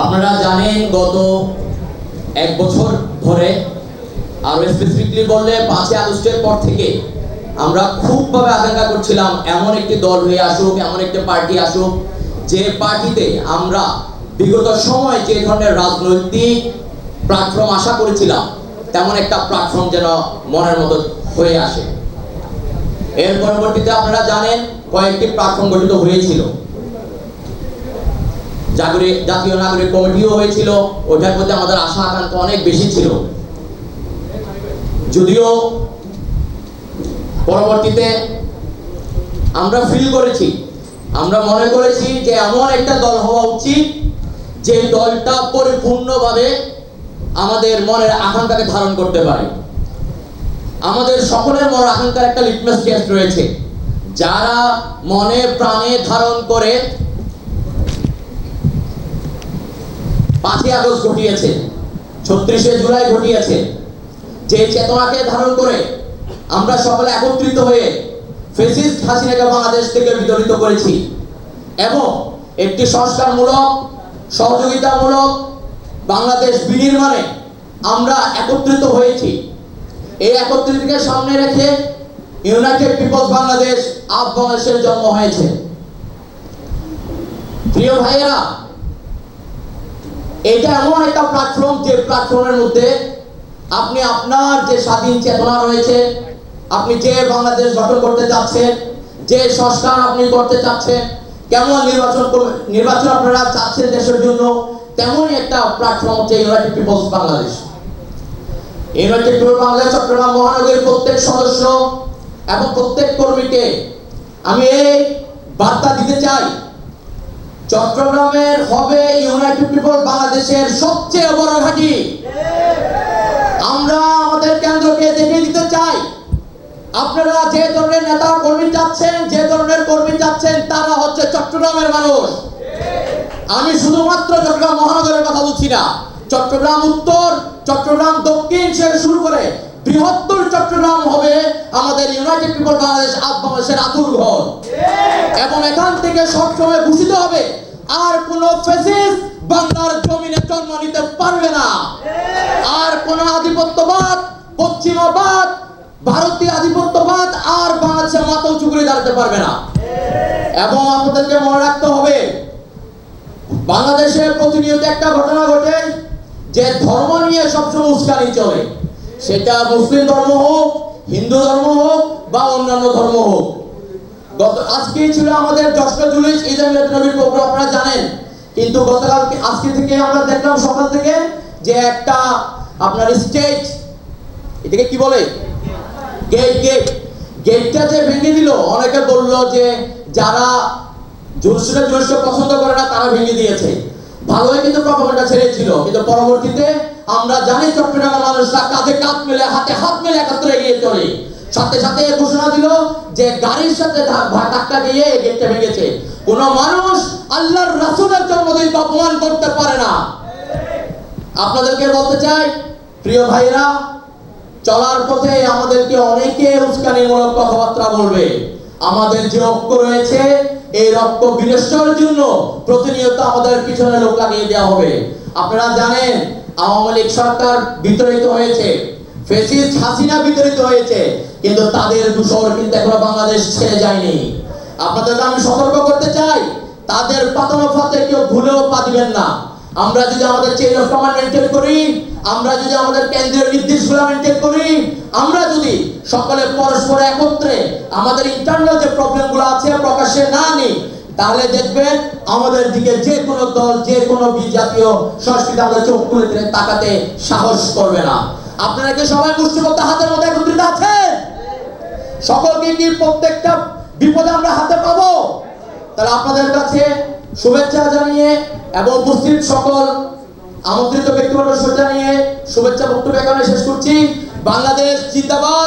আপনারা জানেন গত এক বছর ধরে আর স্পেসিফিকলি বললে পাঁচই আগস্টের পর থেকে আমরা খুবভাবে আকাঙ্ক্ষা করছিলাম এমন একটি দল হয়ে আসুক, এমন একটি পার্টি আসুক, যে পার্টিতে আমরা বিগত সময় যে ধরনের রাজনৈতিক প্ল্যাটফর্ম আশা করেছিলাম, তেমন একটা প্ল্যাটফর্ম যেন মনের মতো হয়ে আসে। এর পরবর্তীতে আপনারা জানেন কয়েকটি প্ল্যাটফর্ম গঠিত হয়েছিল। জাগরিক জাতীয় নাগরিক কমিটিও হয়েছিল। ওটার প্রতি আমাদের আশা, আকাঙ্ক্ষা অনেক বেশি ছিল। যদিও পরবর্তীতে আমরা ফিল করেছি, আমরা মনে করেছি যে এমন একটা দল হওয়া উচিত যে দলটা পরিপূর্ণভাবে আমাদের মনের আকাঙ্ক্ষাকে ধারণ করতে পারে। আমাদের সকলের মনের আকাঙ্ক্ষার একটা লিটমাস টেস্ট রয়েছে। যারা মনে প্রাণে ধারণ করে পাঁচই আগস্ট ঘটিয়েছে, ছত্রিশে জুলাই ঘটিয়েছে। যে চেতনাকে ধারণ করে আমরা সকলে একত্রিত হয়ে ফেসিস্ট হাসিনাকে বাংলাদেশ থেকে বিতরিত করেছি এবং একটি সংস্কারমূলক, সহযোগিতামূলক বাংলাদেশ বিনির্মাণে আমরা একত্রিত হয়েছি। এই একত্রিতকে সামনে রেখে ইউনাইটেড পিপলস বাংলাদেশ আপ বাংলাদেশের জন্ম হয়েছে। প্রিয় ভাইয়েরা এটা এমন একটা প্ল্যাটফর্ম যে প্ল্যাটফর্মের মধ্যে আপনি আপনার যে স্বাধীন চেতনা রয়েছে, আপনি যে বাংলাদেশ গঠন করতে চাচ্ছেন, যে সংস্কার আপনি করতে চাচ্ছেন, কেমন নির্বাচন নির্বাচন আপনারা চাচ্ছেন দেশের জন্য, তেমনই একটা প্ল্যাটফর্ম হচ্ছে United People's Bangladesh United People Bangladesh Chittagong মহানগরীর প্রত্যেক সদস্য এবং প্রত্যেক কর্মীকে আমি এই বার্তা দিতে চাই, চট্টগ্রামের হবে ইউনাইটেড পিপল বাংলাদেশের সবচেয়ে বড় ঘাঁটি। আমরা আমাদের কেন্দ্রকে দেখিয়ে দিতে চাই। আপনারা যে ধরনের নেতা কর্মী চাচ্ছেন, যে ধরনের কর্মী চাচ্ছেন, তারা হচ্ছে চট্টগ্রামের মানুষ। আমি শুধুমাত্র চট্টগ্রাম মহানগরের কথা বলছি না। চট্টগ্রাম উত্তর, চট্টগ্রাম দক্ষিণ থেকে শুরু করে বৃহত্তর চট্টগ্রাম হবে আমাদের ইউনাইটেড পিপল বাংলাদেশ বাংলাদেশের আতুর ঘর। এবং এখান থেকে সবসময় ঘোষিত হবে, আর কোন ফেসিস বাংলার জমিনে জন্ম নিতে পারবে না। আর কোন আধিপত্যবাদ, পশ্চিমাবাদ, ভারতীয় আধিপত্যবাদ আর বাংলাদেশের মাথা উঁচু করে দাঁড়াতে পারবে না। এবং আপনাদেরকে মনে রাখতে হবে, বাংলাদেশে প্রতিনিয়ত একটা ঘটনা ঘটে, যে ধর্ম নিয়ে সবসময় উস্কানি চলে। সেটা মুসলিম ধর্ম হোক, হিন্দু ধর্ম হোক, বা অন্যান্য ধর্ম হোক। গত আজকে ছিল আমাদের দশটা জুলাই মিলাদ নবীর প্রোগ্রাম, আপনারা জানেন। কিন্তু গতকাল আজকে থেকে আমরা দেখলাম সকাল থেকে যে একটা আপনার স্টেজ এটাকে কি বলে? গেট গেট গেটটা যে ভেঙে দিল, অনেকে বলল যে যারা জুলসুটা জুলসটা পছন্দ করে না, তারা ভেঙে দিয়েছে। ভালোই কিন্তু প্রপাগান্ডা ছেড়েছিল, কিন্তু পরবর্তীতে আমরা জানি চট্টগ্রামের মানুষরা কাঁধে কাঁধ মিলে, হাতে হাত মিলে একত্রে এগিয়ে চলে। সাথে সাথে ঘোষণা দিল যে গাড়ির সাথে ধাক্কা দিয়ে গেটটা ভেঙেছে। কোন মানুষ আল্লাহর রাসূলের জন্মদিন অপমান করতে পারে না। আপনাদেরকে বলতে চাই, প্রিয় ভাইরা, চলার পথে আমাদেরকে অনেকে উস্কানিমূলক কথাবার্তা বলবে। আমাদের যে ঐক্য রয়েছে, এই রক্ত বিনষ্টের জন্য প্রতিনিয়ত আমাদের পিছনে লোক লাগিয়ে দেওয়া হবে। আপনারা জানেন, আওয়ামী লীগ সরকার বিতরিত হয়েছে, ফেসিস্ট হাসিনা বিতরিত হয়েছে, কিন্তু তাদের দূষর কিন্তু এখনও বাংলাদেশ ছেড়ে যায়নি। আপনাদেরকে আমি সতর্ক করতে চাই তাদের পাতানো ফাতে কেউ ভুলেও পা দিবেন না। আমরা যদি আমাদের চেইন অফ কমান্ড মেনটেন করি, আমরা যদি আমাদের কেন্দ্রীয় নির্দেশগুলো মেনটেন করি, আমরা যদি সকলে পরস্পর একত্রে আমাদের ইন্টারনাল যে প্রবলেমগুলো আছে প্রকাশ্যে না আনি তাহলে দেখবেন আমাদের দিকে যে কোনো দল, যে কোনো বিজাতীয় সংস্কৃতি আমাদের চোখ তুলে তাকাতে সাহস করবে না। আপনারা কি সবাই মুষ্টিবদ্ধ হাতের মধ্যে একত্রিত আছেন? সকলকে কি প্রত্যেকটা বিপদে আমরা হাতে পাবো? তাহলে আপনাদের কাছে শুভেচ্ছা জানিয়ে এবং উপস্থিত সকল আমন্ত্রিত ব্যক্তিগত শুভেচ্ছা নিয়ে শুভেচ্ছা বক্তব্য এখানে শেষ করছি। বাংলাদেশ জিন্দাবাদ।